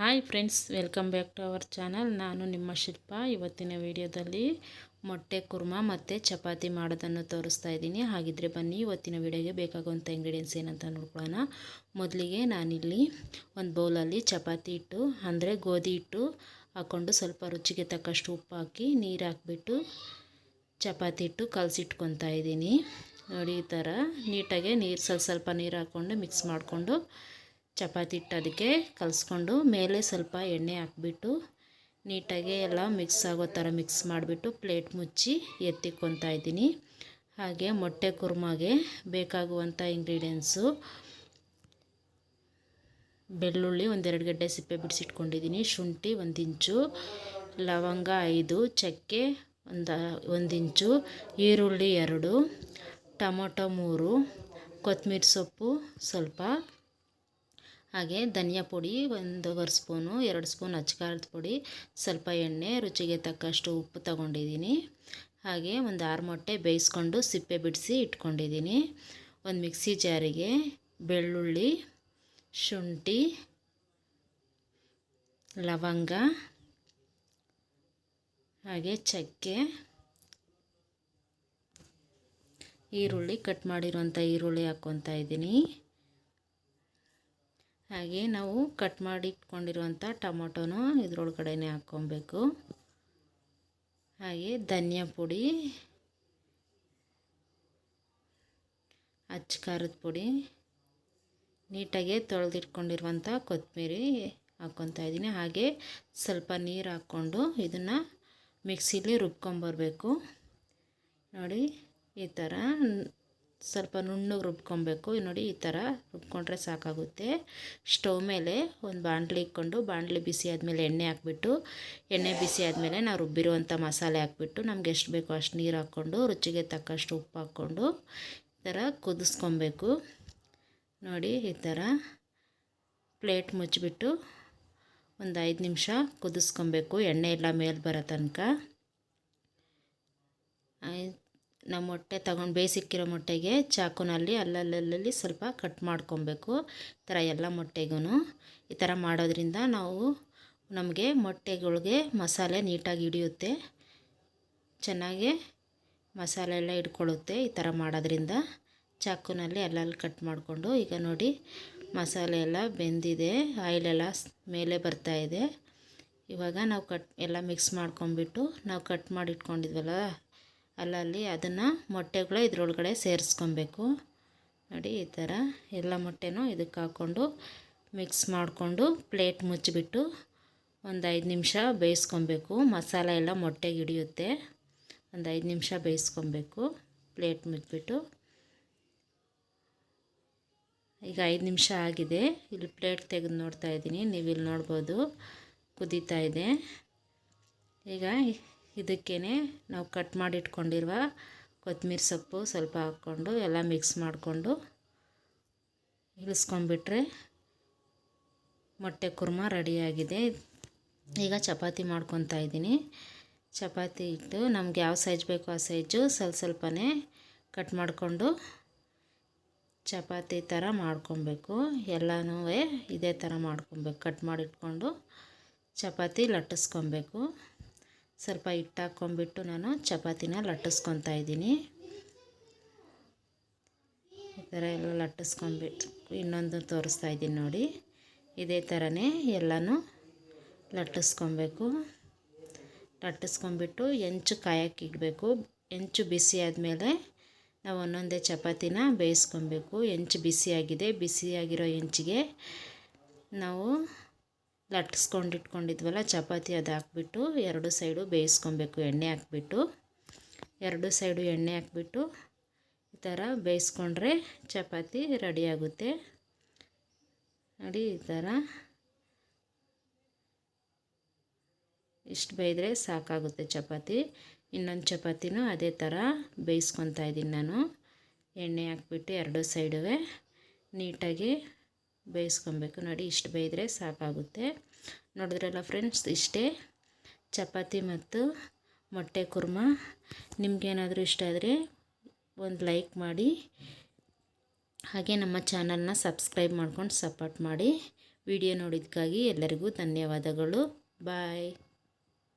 Hi friends, welcome back to our channel. ನಾನು ನಿಮ್ಮ ಶಿಲ್ಪ. ಇವತ್ತಿನ ವಿಡಿಯೋದಲ್ಲಿ ಮೊಟ್ಟೆ ಕುರ್ಮಾ ಮತ್ತು ಚಪಾತಿ ಮಾಡೋದನ್ನು ತೋರಿಸ್ತಾ ಇದ್ದೀನಿ. ಹಾಗಿದ್ರೆ ಬನ್ನಿ, ಇವತ್ತಿನ ವಿಡಿಯೋಗೆ ಬೇಕಾಗುವಂಥ ಇಂಗ್ರೀಡಿಯೆಂಟ್ಸ್ ಏನಂತ ನೋಡ್ಕೊಳ್ಳೋಣ. ಮೊದಲಿಗೆ ನಾನಿಲ್ಲಿ ಒಂದು ಬೌಲಲ್ಲಿ ಚಪಾತಿ ಹಿಟ್ಟು, ಅಂದರೆ ಗೋಧಿ ಹಿಟ್ಟು ಹಾಕ್ಕೊಂಡು ಸ್ವಲ್ಪ ರುಚಿಗೆ ತಕ್ಕಷ್ಟು ಉಪ್ಪು ಹಾಕಿ ನೀರು ಹಾಕ್ಬಿಟ್ಟು ಚಪಾತಿ ಹಿಟ್ಟು ಕಲಸಿಟ್ಕೊತಾ ಇದ್ದೀನಿ. ನೋಡಿ ಈ ಥರ ನೀಟಾಗೆ ನೀರು, ಸ್ವಲ್ಪ ಸ್ವಲ್ಪ ನೀರು ಹಾಕ್ಕೊಂಡು ಮಿಕ್ಸ್ ಮಾಡಿಕೊಂಡು ಚಪಾತಿ ಹಿಟ್ಟು ಅದಕ್ಕೆ ಕಲಿಸ್ಕೊಂಡು ಮೇಲೆ ಸ್ವಲ್ಪ ಎಣ್ಣೆ ಹಾಕ್ಬಿಟ್ಟು ನೀಟಾಗಿ ಎಲ್ಲ ಮಿಕ್ಸ್ ಆಗೋ ಥರ ಮಿಕ್ಸ್ ಮಾಡಿಬಿಟ್ಟು ಪ್ಲೇಟ್ ಮುಚ್ಚಿ ಎತ್ತಿಕ್ಕೊತಾ ಇದ್ದೀನಿ. ಹಾಗೆ ಮೊಟ್ಟೆ ಕುರ್ಮಾಗೆ ಬೇಕಾಗುವಂಥ ಇಂಗ್ರೀಡಿಯೆಂಟ್ಸು. ಬೆಳ್ಳುಳ್ಳಿ ಒಂದೆರಡು ಗಡ್ಡೆ ಸಿಪ್ಪೆ ಬಿಡಿಸಿಟ್ಕೊಂಡಿದ್ದೀನಿ. ಶುಂಠಿ ಒಂದು ಇಂಚು, ಲವಂಗ ಐದು, ಚಕ್ಕೆ ಒಂದು ಒಂದು ಇಂಚು, ಈರುಳ್ಳಿ ಎರಡು, ಟೊಮೊಟೊ ಮೂರು ಕೊತ್ತಂಬರಿ ಸೊಪ್ಪು ಸ್ವಲ್ಪ ಹಾಗೆ ಧನಿಯಾ ಪುಡಿ ಒಂದೂವರೆ ಸ್ಪೂನು, ಎರಡು ಸ್ಪೂನ್ ಅಚ್ಚಕಾರದ ಪುಡಿ, ಸ್ವಲ್ಪ ಎಣ್ಣೆ, ರುಚಿಗೆ ತಕ್ಕಷ್ಟು ಉಪ್ಪು ತಗೊಂಡಿದ್ದೀನಿ. ಹಾಗೆ ಒಂದು ಆರು ಮೊಟ್ಟೆ ಬೇಯಿಸ್ಕೊಂಡು ಸಿಪ್ಪೆ ಬಿಡಿಸಿ ಇಟ್ಕೊಂಡಿದ್ದೀನಿ. ಒಂದು ಮಿಕ್ಸಿ ಜಾರಿಗೆ ಬೆಳ್ಳುಳ್ಳಿ, ಶುಂಠಿ, ಲವಂಗ, ಹಾಗೆ ಚಕ್ಕೆ, ಈರುಳ್ಳಿ ಕಟ್ ಮಾಡಿರುವಂಥ ಈರುಳ್ಳಿ ಹಾಕ್ಕೊತಾ ಇದ್ದೀನಿ. ಹಾಗೆ ನಾವು ಕಟ್ ಮಾಡಿ ಇಟ್ಕೊಂಡಿರುವಂಥ ಟೊಮೊಟೊನೂ ಇದ್ರೊಳಗಡೆನೆ ಹಾಕ್ಕೊಬೇಕು. ಹಾಗೆ ಧನಿಯಾ ಪುಡಿ, ಅಚ್ಚ ಖಾರದ ಪುಡಿ, ನೀಟಾಗಿ ತೊಳೆದಿಟ್ಕೊಂಡಿರುವಂಥ ಕೊತ್ತಂಬರಿ ಹಾಕ್ಕೊತಾ ಇದ್ದೀನಿ. ಹಾಗೆ ಸ್ವಲ್ಪ ನೀರು ಹಾಕ್ಕೊಂಡು ಇದನ್ನು ಮಿಕ್ಸಿಲಿ ರುಬ್ಕೊಂಬರ್ಬೇಕು. ನೋಡಿ, ಈ ಥರ ಸ್ವಲ್ಪ ನುಣ್ಣಗೆ ರುಬ್ಕೊಬೇಕು. ನೋಡಿ ಈ ಥರ ರುಬ್ಕೊಂಡ್ರೆ ಸಾಕಾಗುತ್ತೆ. ಸ್ಟವ್ ಮೇಲೆ ಒಂದು ಬಾಣಲಿ ಇಕ್ಕೊಂಡು ಬಾಂಡ್ಲಿ ಬಿಸಿ ಆದಮೇಲೆ ಎಣ್ಣೆ ಹಾಕ್ಬಿಟ್ಟು, ಎಣ್ಣೆ ಬಿಸಿ ಆದಮೇಲೆ ನಾವು ರುಬ್ಬಿರುವಂಥ ಮಸಾಲೆ ಹಾಕ್ಬಿಟ್ಟು ನಮ್ಗೆ ಎಷ್ಟು ಬೇಕೋ ಅಷ್ಟು ನೀರು ಹಾಕ್ಕೊಂಡು, ರುಚಿಗೆ ತಕ್ಕಷ್ಟು ಉಪ್ಪು ಹಾಕ್ಕೊಂಡು ಈ ಥರ ಕುದಿಸ್ಕೊಬೇಕು. ನೋಡಿ ಈ ಥರ ಪ್ಲೇಟ್ ಮುಚ್ಚಿಬಿಟ್ಟು ಒಂದು ಐದು ನಿಮಿಷ ಕುದಿಸ್ಕೊಬೇಕು. ಎಣ್ಣೆ ಎಲ್ಲ ಮೇಲೆ ಬರೋ ತನಕ. ನಮ್ಮ ಮೊಟ್ಟೆ ತಗೊಂಡು ಬೇಯಿಸಿಕ್ಕಿರೋ ಮೊಟ್ಟೆಗೆ ಚಾಕುನಲ್ಲಿ ಅಲ್ಲಲ್ಲಲ್ಲಿ ಸ್ವಲ್ಪ ಕಟ್ ಮಾಡ್ಕೊಬೇಕು. ಈ ಥರ ಎಲ್ಲ ಮೊಟ್ಟೆಗೂ ಈ ಥರ ಮಾಡೋದ್ರಿಂದ ನಾವು ನಮಗೆ ಮೊಟ್ಟೆಗಳಿಗೆ ಮಸಾಲೆ ನೀಟಾಗಿ ಹಿಡಿಯುತ್ತೆ. ಚೆನ್ನಾಗಿ ಮಸಾಲೆ ಎಲ್ಲ ಇಟ್ಕೊಳ್ಳುತ್ತೆ ಈ ಥರ ಮಾಡೋದ್ರಿಂದ. ಚಾಕುನಲ್ಲಿ ಅಲ್ಲಲ್ಲಿ ಕಟ್ ಮಾಡಿಕೊಂಡು ಈಗ ನೋಡಿ ಮಸಾಲೆ ಎಲ್ಲ ಬೆಂದಿದೆ. ಆಯಿಲೆಲ್ಲ ಮೇಲೆ ಬರ್ತಾಯಿದೆ ಇವಾಗ ನಾವು ಕಟ್ ಎಲ್ಲ ಮಿಕ್ಸ್ ಮಾಡ್ಕೊಂಬಿಟ್ಟು ನಾವು ಕಟ್ ಮಾಡಿ ಇಟ್ಕೊಂಡಿದ್ವಲ್ಲ ಅಲ್ಲಲ್ಲಿ ಅದನ್ನು ಮೊಟ್ಟೆಗಳು ಇದ್ರೊಳಗಡೆ ಸೇರಿಸ್ಕೊಬೇಕು. ನೋಡಿ, ಈ ಥರ ಎಲ್ಲ ಮೊಟ್ಟೆನೂ ಇದಕ್ಕೆ ಹಾಕ್ಕೊಂಡು ಮಿಕ್ಸ್ ಮಾಡಿಕೊಂಡು ಪ್ಲೇಟ್ ಮುಚ್ಚಿಬಿಟ್ಟು ಒಂದು ಐದು ನಿಮಿಷ ಬೇಯಿಸ್ಕೊಬೇಕು. ಮಸಾಲೆ ಎಲ್ಲ ಮೊಟ್ಟೆಗೆ ಹಿಡಿಯುತ್ತೆ. ಒಂದು ಐದು ನಿಮಿಷ ಬೇಯಿಸ್ಕೊಬೇಕು. ಪ್ಲೇಟ್ ಮುಚ್ಚಿಬಿಟ್ಟು. ಈಗ ಐದು ನಿಮಿಷ ಆಗಿದೆ. ಇಲ್ಲಿ ಪ್ಲೇಟ್ ತೆಗೆದು ನೋಡ್ತಾ ಇದ್ದೀನಿ. ನೀವು ಇಲ್ಲಿ ನೋಡ್ಬೋದು. ಕುದೀತಾ ಇದೆ. ಈಗ ಇದಕ್ಕೇ ನಾವು ಕಟ್ ಮಾಡಿ ಇಟ್ಕೊಂಡಿರುವ ಕೊತ್ತಂಬರಿ ಸೊಪ್ಪು ಸ್ವಲ್ಪ ಹಾಕ್ಕೊಂಡು ಎಲ್ಲ ಮಿಕ್ಸ್ ಮಾಡಿಕೊಂಡು ಇಳಿಸ್ಕೊಂಡ್ಬಿಟ್ರೆ ಮೊಟ್ಟೆ ಕುರ್ಮ ರೆಡಿಯಾಗಿದೆ ಈಗ ಚಪಾತಿ ಮಾಡ್ಕೊತಾ ಇದ್ದೀನಿ. ಚಪಾತಿ ಇಟ್ಟು ನಮ್ಗೆ ಯಾವ ಸೈಜ್ ಬೇಕೋ ಆ ಸೈಜು ಸ್ವಲ್ಪ ಸ್ವಲ್ಪನೇ ಕಟ್ ಮಾಡಿಕೊಂಡು ಚಪಾತಿ ಥರ ಮಾಡ್ಕೊಬೇಕು. ಎಲ್ಲನೂ ಇದೇ ಥರ ಮಾಡ್ಕೊಬೇಕು. ಕಟ್ ಮಾಡಿಟ್ಕೊಂಡು ಚಪಾತಿ ಲಟ್ಟಿಸ್ಕೊಬೇಕು. ಸ್ವಲ್ಪ ಹಿಟ್ಟು ಹಾಕ್ಕೊಂಬಿಟ್ಟು ನಾನು ಚಪಾತಿನ ಲಟ್ಟಿಸ್ಕೊತಾ ಇದ್ದೀನಿ. ಈ ಥರ ಎಲ್ಲ ಲಟ್ಟಿಸ್ಕೊಂಬಿಟ್ಟು ಇನ್ನೊಂದು ತೋರಿಸ್ತಾ ಇದ್ದೀನಿ ನೋಡಿ. ಇದೇ ಥರನೇ ಎಲ್ಲನೂ ಲಟ್ಟಿಸ್ಕೊಬೇಕು. ಲಟ್ಟಿಸ್ಕೊಂಬಿಟ್ಟು ಹೆಂಚು ಕಾಯಕ್ಕೆ ಇಡಬೇಕು. ಹೆಂಚು ಬಿಸಿ ಆದಮೇಲೆ ನಾವು ಒಂದೊಂದೇ ಚಪಾತಿನ ಬೇಯಿಸ್ಕೊಬೇಕು. ಹೆಂಚು ಬಿಸಿಯಾಗಿದೆ. ಬಿಸಿಯಾಗಿರೋ ಹೆಂಚಿಗೆ ನಾವು ಲಟ್ಟಿಸ್ಕೊಂಡು ಇಟ್ಕೊಂಡಿದ್ವಲ್ಲ, ಚಪಾತಿ ಅದು ಹಾಕ್ಬಿಟ್ಟು, ಎರಡು ಸೈಡು ಬೇಯಿಸ್ಕೊಬೇಕು, ಎಣ್ಣೆ ಹಾಕ್ಬಿಟ್ಟು. ಎರಡು ಸೈಡು ಎಣ್ಣೆ ಹಾಕ್ಬಿಟ್ಟು ಈ ಥರ ಬೇಯಿಸ್ಕೊಂಡ್ರೆ ಚಪಾತಿ ರೆಡಿಯಾಗುತ್ತೆ ನೋಡಿ ಈ ಥರ. ಇಷ್ಟು ಬೇಯಿದ್ರೆ ಸಾಕಾಗುತ್ತೆ ಚಪಾತಿ. ಇನ್ನೊಂದು ಚಪಾತಿನೂ ಅದೇ ಥರ ಬೇಯಿಸ್ಕೊತಾ ಇದ್ದೀನಿ ನಾನು. ಎಣ್ಣೆ ಹಾಕ್ಬಿಟ್ಟು ಎರಡು ಸೈಡುವೆ ನೀಟಾಗಿ ಬೇಯಿಸ್ಕೊಬೇಕು ನೋಡಿ, ಇಷ್ಟು ಬೇಯಿದ್ರೆ ಸಾಕಾಗುತ್ತೆ. ನೋಡಿದ್ರಲ್ಲ ಫ್ರೆಂಡ್ಸ್, ಇಷ್ಟೇ ಚಪಾತಿ ಮತ್ತು ಮೊಟ್ಟೆ ಕುರ್ಮ. ನಿಮಗೇನಾದರೂ ಇಷ್ಟ ಆದರೆ ಒಂದು ಲೈಕ್ ಮಾಡಿ. ಹಾಗೆ ನಮ್ಮ ಚಾನಲ್ನ ಸಬ್ಸ್ಕ್ರೈಬ್ ಮಾಡ್ಕೊಂಡು ಸಪೋರ್ಟ್ ಮಾಡಿ. ವಿಡಿಯೋ ನೋಡಿದ್ದಕ್ಕಾಗಿ ಎಲ್ಲರಿಗೂ ಧನ್ಯವಾದಗಳು. ಬಾಯ್.